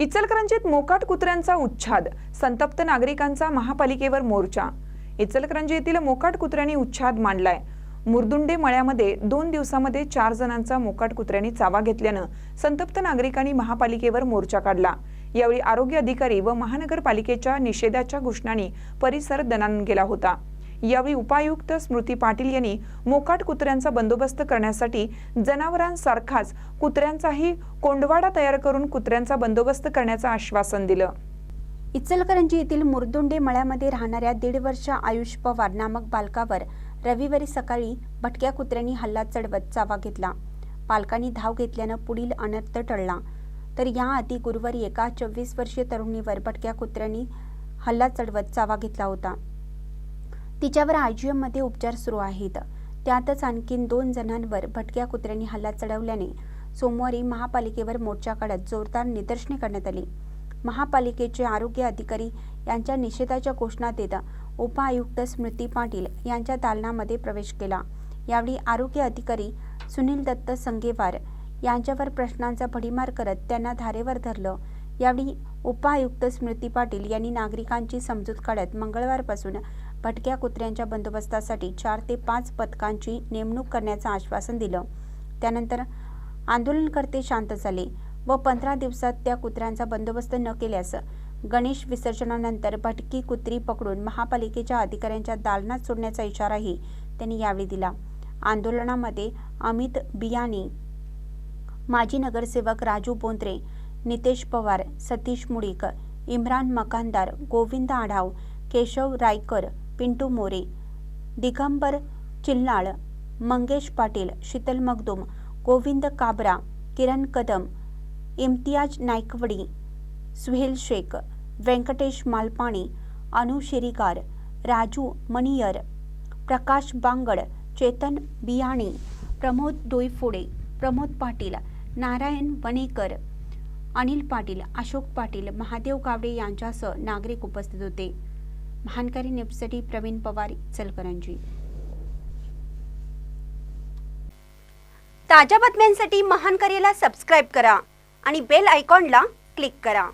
इचलकरंजीत मोकाट कुत्र्यांचा उच्छाद. संतप्त नागरिकांचा महापालिकेवर मोर्चा. इचलकरंजी येथील मोकाट कुत्र्यांनी उच्छाद मांडलाय. मुरदुंडे मळ्यामध्ये दोन दिवसामध्ये चार जणांचा मोकाट कुत्र्यांनी चावा घेतल्यानं संतप्त नागरिकांनी महापालिकेवर मोर्चा काढला. यावेळी आरोग्य अधिकारी व महानगरपालिकेच्या निषेधाच्या घोषणांनी परिसर दणानून गेला होता. यावेळी उपायुक्त स्मृती पाटील यांनी मोकाट कुत्र्यांचा बंदोबस्त करण्यासाठी जनावरांसारखाच कुत्र्यांचाही कोंडवाडा तयार करून कुत्र्यांचा बंदोबस्त करण्याचं आश्वासन दिलं. इचलकरंजी येथील मुरदुंडे मळ्यामध्ये राहणाऱ्या दीड वर्ष आयुष पवार नामक बालकावर रविवारी सकाळी भटक्या कुत्र्यांनी हल्ला चढवत चावा घेतला. पालकांनी धाव घेतल्यानं पुढील अनर्थ टळला. तर याआधी गुरुवारी एका चोवीस वर्षीय तरुणीवर भटक्या कुत्र्यांनी हल्ला चढवत चावा घेतला होता. तिच्यावर आयजीएममध्ये उपचार सुरू आहेत. त्यातच आणखीन दोन जणांवर भटक्या कुत्र्यांनी हल्ला चढवल्याने सोमवारी महापालिकेवर मोर्चा काढत जोरदार निदर्शने करण्यात आली. महापालिकेचे आरोग्य अधिकारी यांच्या निषेधाच्या घोषणा देत उपआयुक्त स्मृती पाटील यांच्या दालनामध्ये प्रवेश केला. यावेळी आरोग्य अधिकारी सुनील दत्त संगेवार यांच्यावर प्रश्नांचा भडीमार करत त्यांना धारेवर धरलं. यावेळी उपआयुक्त स्मृती पाटील यांनी नागरिकांची समजूत काढत मंगळवारपासून भटक्या कुत्र्यांच्या बंदोबस्तासाठी चार ते पाच पथकांची नेमणूक करण्याचं आश्वासन दिलं. त्यानंतर आंदोलनकर्ते शांत झाले व पंधरा दिवसात त्या कुत्र्यांचा बंदोबस्त न केल्यास गणेश विसर्जनानंतर भटकी कुत्री पकडून महापालिकेच्या अधिकाऱ्यांच्या दालनात सोडण्याचा इशाराही त्यांनी यावेळी दिला. आंदोलनामध्ये अमित बियाणी माजी नगरसेवक राजू बोंद्रे नितेश पवार सतीश मुळीक इम्रान मकानदार गोविंद आढाव केशव रायकर पिंटू मोरे दिगंबर चिल्लाळ मंगेश पाटील शीतल मगदुम गोविंद काबरा किरण कदम इम्तियाज नायकवडी सुहेल शेख व्यंकटेश मालपाणी अनु शिरीगार राजू मणियर प्रकाश बांगड चेतन बियाणी प्रमोद डोईफोडे प्रमोद पाटील नारायण वणेकर अनिल पाटील अशोक पाटील महादेव गावडे यांच्यासह नागरिक उपस्थित होते. महानकारी न्यूजसाठी प्रवीण पवार इचलकरंजी. ताज्या बातम्यांसाठी महानकरीला सबस्क्राईब करा आणि बेल आयकॉनला क्लिक करा.